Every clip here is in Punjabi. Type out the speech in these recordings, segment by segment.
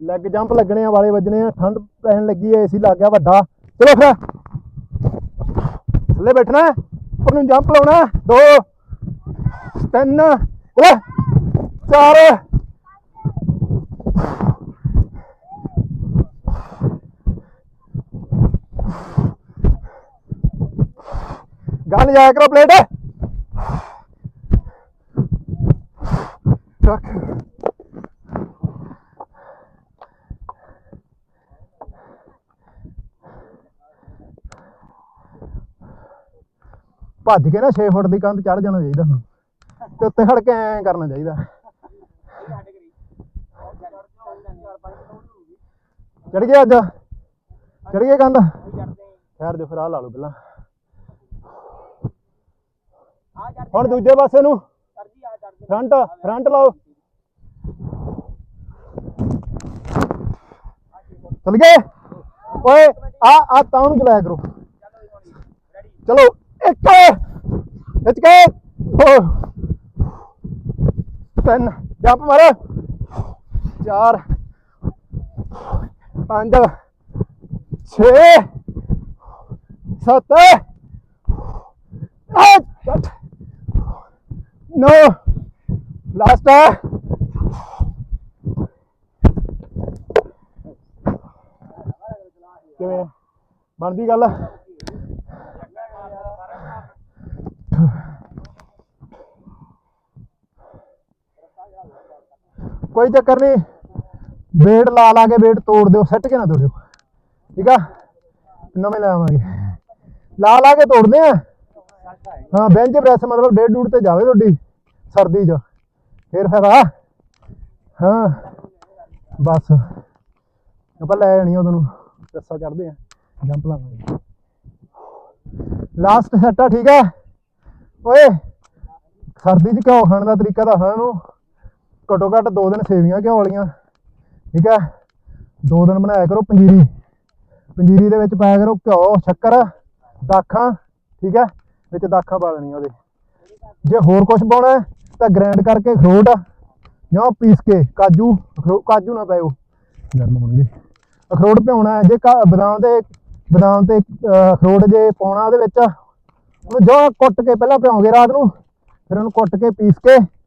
ਲੈਗ ਜੰਪ ਲੱਗਣੇ ਆ ਵਾਲੇ ਵੱਜਣੇ ਆ ਠੰਡ ਪੈਣ ਲੱਗੀ ਐ ਏਸੀ ਲੱਗ ਗਿਆ ਵੱਡਾ ਚਲੋ ਫਿਰ ਥੱਲੇ ਬੈਠਣਾ ਹੈ, ਉੱਪਰ ਨੂੰ ਜੰਪ ਲਾਉਣਾ ਹੈ। ਦੋ ਤਿੰਨ ਓਏ ਚਾਰ ਗੱਲ ਜਾਇਆ ਕਰੋ ਪਲੇਟ ਰੱਖ ਭੱਜ ਕੇ ਨਾ 6 ਫੁੱਟ ਦੀ ਕੰਧ ਚੜ ਜਾਣਾ ਚਾਹੀਦਾ ਹੁਣ ਤੇ ਉੱਤੇ ਖੜ ਕੇ ਐਂ ਕਰਨਾ ਚਾਹੀਦਾ। ਚੜ ਗਿਆ ਅੱਜ। ਚੜ ਗਿਆ ਕੰਧ। ਠਹਿਰ ਜਾ, ਫਿਰ ਆ ਲਾ ਲਓ ਪਹਿਲਾਂ। ਹੁਣ ਦੂਜੇ ਪਾਸੇ ਨੂੰ। ਫਰੰਟ ਫਰੰਟ ਲਾਓ। ਚਲ ਗਏ? ਓਏ, ਆ ਆ ਤਾਂ ਨੂੰ ਚਲਾਇਆ ਕਰੋ। ਚਲੋ, ਇੱਕ। ਖਿੱਚ ਕੇ ਦੋ ਤਿੰਨ ਜੰਪ ਮਾਰ ਚਾਰ ਪੰਜ ਛੇ ਸੱਤ ਅੱਠ ਨੌ ਲਾਸਟ ਹੈ ਕਿਵੇਂ ਬਣਦੀ ਗੱਲ ਕੋਈ ਚੱਕਰ ਨਹੀਂ। ਵੇਟ ਲਾ ਲਾ ਕੇ ਵੇਟ ਤੋੜ ਦਿਓ ਸੱਟ ਕੇ ਨਾ ਤੋੜਿਓ? ਠੀਕ ਆ? ਨਵੇਂ ਲੈ ਲਾ ਲਾ ਕੇ ਤੋੜਦੇ ਆ। ਹਾਂ ਬੈਂਚ ਪ੍ਰੈਸ ਮਤਲਬ ਡੇਢ ਡੂੜ ਤੇ ਜਾਵੇ ਤੁਹਾਡੀ ਸਰਦੀ 'ਚ। ਫੇਰ ਫਾਇਦਾ ਹਾਂ, ਬਸ। ਆਪਾਂ ਲੈ ਜਾਣੀ ਉਦੋਂ ਨੂੰ। ਰੱਸਾ ਚੜਦੇ ਆ। ਜੰਪ ਲਾਵਾਂਗੇ। ਲਾਸਟ ਸੈਟ ਆ, ਠੀਕ ਆ? ਓਏ, ਸਰਦੀ 'ਚ ਘਿਓ ਖਾਣ ਦਾ ਤਰੀਕਾ ਤਾਂ ਸਾਨੂੰ ਘੱਟੋ ਘੱਟ ਦੋ ਦਿਨ ਸੇਵੀਆਂ ਘਿਓ ਵਾਲੀਆਂ, ਠੀਕ ਹੈ? ਦੋ ਦਿਨ ਬਣਾਇਆ ਕਰੋ ਪੰਜੀਰੀ। ਪੰਜੀਰੀ ਦੇ ਵਿੱਚ ਪਾਇਆ ਕਰੋ ਘਿਓ, ਸ਼ੱਕਰ, ਦਾਖਾਂ, ਠੀਕ ਹੈ? ਵਿੱਚ ਦਾਖਾਂ ਪਾ ਦੇਣੀਆਂ ਉਹਦੇ। ਜੇ ਹੋਰ ਕੁਝ ਪਾਉਣਾ ਤਾਂ ਗ੍ਰਾਈਂਡ ਕਰਕੇ ਅਖਰੋਟ ਜਾਂ ਪੀਸ ਕੇ ਕਾਜੂ, ਅਖਰੋ- ਕਾਜੂ ਨਾ ਪਾਇਓ। ਗਰਮ ਹੋਣਗੇ ਅਖਰੋਟ ਭਿਉਣਾ ਹੈ, ਜੇ ਕਾ- ਬਦਾਮ ਤੇ ਬਦਾਮ ਤੇ ਅਖਰੋਟ ਜੇ ਪਾਉਣਾ ਉਹਦੇ ਵਿੱਚ, ਉਹਨੂੰ ਜੋ ਕੁੱਟ ਕੇ ਪਹਿਲਾਂ ਭਿਉਂਗੇ ਰਾਤ ਨੂੰ, ਫਿਰ ਉਹਨੂੰ ਕੁੱਟ ਕੇ ਪੀਸ ਕੇ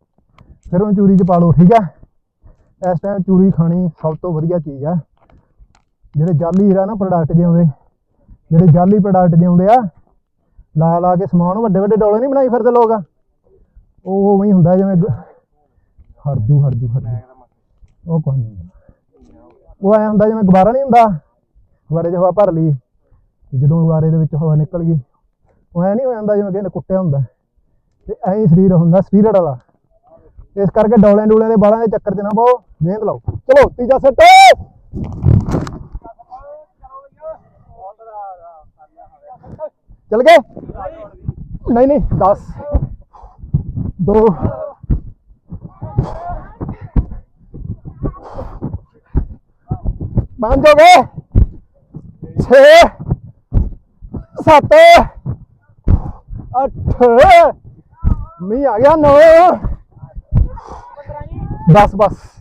ਫਿਰ ਉਹਨੂੰ ਚੂਰੀ 'ਚ ਪਾ ਲਓ, ਠੀਕ ਹੈ ਇਸ ਟਾਈਮ ਚੂਰੀ ਖਾਣੀ ਸਭ ਤੋਂ ਵਧੀਆ ਚੀਜ਼ ਆ। ਜਿਹੜੇ ਜਾਲੀ ਹੀਰਾ ਨਾ ਪ੍ਰੋਡਕਟ ਜੇ ਆਉਂਦੇ ਜਿਹੜੇ ਜਾਲੀ ਪ੍ਰੋਡਕਟ ਜੇ ਆਉਂਦੇ ਆ, ਲਾ ਲਾ ਕੇ ਸਮਾਨ ਵੱਡੇ ਵੱਡੇ ਡੋਲੇ ਨਹੀਂ ਬਣਾਈ ਫਿਰਦੇ ਲੋਕ। ਉਹ ਉਵੇਂ ਹੀ ਹੁੰਦਾ ਜਿਵੇਂ ਗ- ਹਰਜੂ ਹਰਜੂ ਹਰਜੂ। ਉਹ ਕੋਈ ਨਹੀਂ ਉਹ ਐ ਹੁੰਦਾ ਜਿਵੇਂ ਗੁਬਾਰਾ ਨਹੀਂ ਹੁੰਦਾ, ਗੁਬਾਰੇ 'ਚ ਹਵਾ ਭਰ ਲਈ, ਤੇ ਜਦੋਂ ਗੁਬਾਰੇ ਦੇ ਵਿੱਚ ਹਵਾ ਨਿਕਲ ਗਈ, ਉਹ ਐ ਨਹੀਂ ਹੋ ਜਾਂਦਾ ਜਿਵੇਂ ਕਿਸੇ ਨੇ ਕੁੱਟਿਆ ਹੁੰਦਾ। ਤੇ ਐਂ ਹੀ ਸਰੀਰ ਹੁੰਦਾ, ਸਪੀਰਟ ਵਾਲਾ। ਇਸ ਕਰਕੇ ਡੋਲੇ ਡੂਲੇ ਦੇ ਬਾਲਾਂ ਦੇ ਚੱਕਰ 'ਚ ਨਾ ਪਾਓ ਮਿਹਨਤ ਲਾਓ ਚਲੋ ਤੀਜਾ ਸੈੱਟ ਚਲ ਗਏ ਨਹੀਂ ਨਹੀਂ 10 ਦੋ ਪੰਜ ਹੋ ਗਏ 6 7 8 ਮੀ ਆ ਗਿਆ 9 ਬਸ ਬਸ।